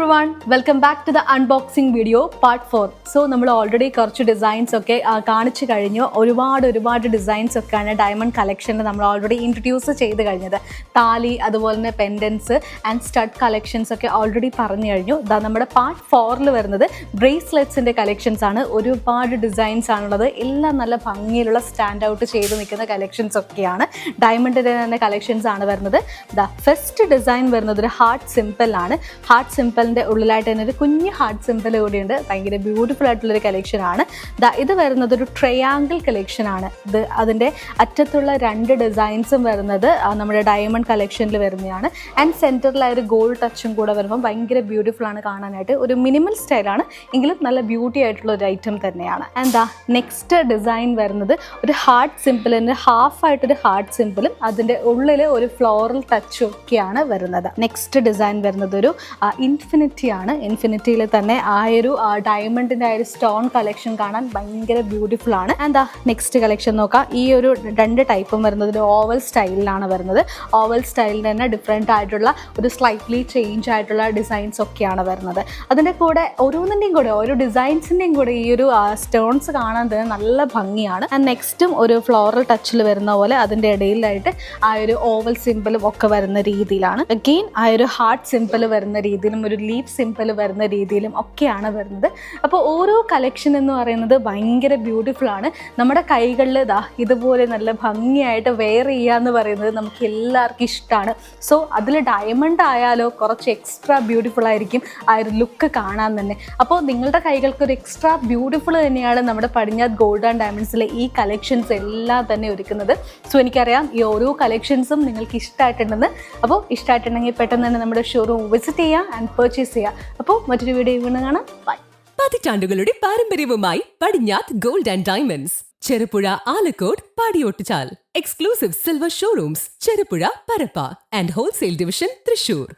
Everyone welcome back to the unboxing video part four so നമ്മൾ already കുറച്ച് designs ഒക്കെ കാണിച്ചു കഴിഞ്ഞു. ഒരുപാട് ഒരുപാട് ഡിസൈൻസ് ഒക്കെയാണ് ഡയമണ്ട് കളക്ഷനിൽ നമ്മൾ ഓൾറെഡി ഇൻട്രൊഡ്യൂസ് ചെയ്ത് കഴിഞ്ഞത്. താലി അതുപോലെ തന്നെ പെൻഡൻസ് ആൻഡ് സ്റ്റഡ് കളക്ഷൻസ് ഒക്കെ ഓൾറെഡി പറഞ്ഞു കഴിഞ്ഞു. ഇതാ നമ്മുടെ പാർട്ട് ഫോറിൽ വരുന്നത് ബ്രേസ്ലെറ്റ്സിന്റെ കളക്ഷൻസ് ആണ്. ഒരുപാട് ഡിസൈൻസ് ആണുള്ളത്. എല്ലാം നല്ല ഭംഗിയിലുള്ള സ്റ്റാൻഡ് ഔട്ട് ചെയ്ത് നിൽക്കുന്ന കളക്ഷൻസ് ഒക്കെയാണ്. ഡയമണ്ടിന്റെ തന്നെ കളക്ഷൻസ് ആണ് വരുന്നത്. ദ ഫസ്റ്റ് ഡിസൈൻ വരുന്നത് ഒരു ഹാർട്ട് സിമ്പിൾ ആണ്. ഹാർട്ട് സിമ്പിളിന്റെ ഉള്ളിലായിട്ട് തന്നെ ഒരു കുഞ്ഞ് ഹാർട്ട് സിമ്പിൾ കൂടിയുണ്ട് ഭയങ്കര ബ്യൂട്ടിഫുൾ ആയിട്ടുള്ളൊരു ദാ ഇത് വരുന്നത് ഒരു ട്രയാങ്കിൾ കളക്ഷൻ ആണ്. ഇത് അതിന്റെ അറ്റത്തുള്ള രണ്ട് ഡിസൈൻസും വരുന്നത് നമ്മുടെ ഡയമണ്ട് കളക്ഷനിൽ വരുന്നതാണ്. ആൻഡ് സെന്ററിലായ ഒരു ഗോൾഡ് ടച്ചും കൂടെ വരുമ്പോൾ ഭയങ്കര ബ്യൂട്ടിഫുൾ ആണ് കാണാനായിട്ട്. ഒരു മിനിമൽ സ്റ്റൈലാണ് എങ്കിലും നല്ല ബ്യൂട്ടി ആയിട്ടുള്ള ഒരു ഐറ്റം തന്നെയാണ്. ദാ നെക്സ്റ്റ് ഡിസൈൻ വരുന്നത് ഒരു ഹാർട്ട് സിമ്പിളിന്റെ ഹാഫ് ആയിട്ടൊരു ഹാർട്ട് സിമ്പിളും അതിന്റെ ഉള്ളിൽ ഒരു ഫ്ലോറൽ ടച്ചും ഒക്കെയാണ് വരുന്നത്. നെക്സ്റ്റ് ഡിസൈൻ വരുന്നത് ഒരു ഇൻഫിനിറ്റി ആണ് ഇൻഫിനിറ്റിയിൽ തന്നെ ആ ഒരു ഡയമണ്ടിന്റെ ആ ഒരു സ്റ്റോൺ കളക്ഷൻ കാണാൻ ഭയങ്കര ബ്യൂട്ടിഫുൾ ആണ്. എന്താ നെക്സ്റ്റ് കളക്ഷൻ നോക്കാം. ഈ ഒരു രണ്ട് ടൈപ്പും വരുന്നത് ഒരു ഓവൽ സ്റ്റൈലിലാണ് വരുന്നത്. ഓവൽ സ്റ്റൈലിൽ തന്നെ ഡിഫറെന്റ് ആയിട്ടുള്ള ഒരു സ്ലൈറ്റ്ലി ചേഞ്ച് ആയിട്ടുള്ള ഡിസൈൻസ് ഒക്കെയാണ് വരുന്നത്. അതിന്റെ കൂടെ ഓരോന്നിന്റെയും കൂടെ ഓരോ ഡിസൈൻസിന്റെയും കൂടെ ഈ ഒരു സ്റ്റോൺസ് കാണാൻ തന്നെ നല്ല ഭംഗിയാണ്. ആൻഡ് നെക്സ്റ്റും ഒരു ഫ്ലോറൽ ടച്ചിൽ വരുന്ന പോലെ അതിന്റെ ഇടയിലായിട്ട് ആ ഒരു ഓവൽ സിമ്പിളും ഒക്കെ വരുന്ന രീതിയിലാണ്. അഗെയിൻ ആ ഒരു ഹാർട്ട് സിമ്പിൾ വരുന്ന രീതിയിലും ഒരു ലീഫ് സിമ്പിൾ വരുന്ന രീതിയിലും ഒക്കെയാണ് വരുന്നത്. അപ്പോൾ ഓരോ കളക്ഷൻ എന്ന് പറയുന്നത് ഭയങ്കര ബ്യൂട്ടിഫുൾ ആണ്. നമ്മുടെ കൈകളിൽ ഇതാ ഇതുപോലെ നല്ല ഭംഗിയായിട്ട് വെയർ ചെയ്യുക എന്ന് പറയുന്നത് നമുക്ക് എല്ലാവർക്കും ഇഷ്ടമാണ്. സോ അതിൽ ഡയമണ്ട് ആയാലോ കുറച്ച് എക്സ്ട്രാ ബ്യൂട്ടിഫുൾ ആയിരിക്കും ആ ഒരു ലുക്ക് കാണാൻ തന്നെ. അപ്പോൾ നിങ്ങളുടെ കൈകൾക്ക് ഒരു എക്സ്ട്രാ ബ്യൂട്ടിഫുൾ തന്നെയാണ് നമ്മുടെ പടിഞ്ഞാറ് ഗോൾഡ് ആൻഡ് ഡയമണ്ട്സിലെ ഈ കളക്ഷൻസ് എല്ലാം തന്നെ ഒരുക്കുന്നത്. സോ എനിക്കറിയാം ഈ ഓരോ കളക്ഷൻസും നിങ്ങൾക്ക് ഇഷ്ടമായിട്ടുണ്ടെന്ന്. അപ്പോൾ ഇഷ്ടമായിട്ടുണ്ടെങ്കിൽ പെട്ടെന്ന് തന്നെ നമ്മുടെ ഷോറൂം വിസിറ്റ് ചെയ്യുക ആൻഡ് പർച്ചേസ് ചെയ്യുക അപ്പോൾ മറ്റൊരു വീഡിയോ വീണ്ടും കാണാം. ബൈ പതിറ്റാണ്ടുകളുടെ പാരമ്പര്യവുമായി Padinjath gold and diamonds Cherupuzha Alakode Padiyottuchal exclusive silver showrooms Cherupuzha Parappa. And wholesale division Thrissur.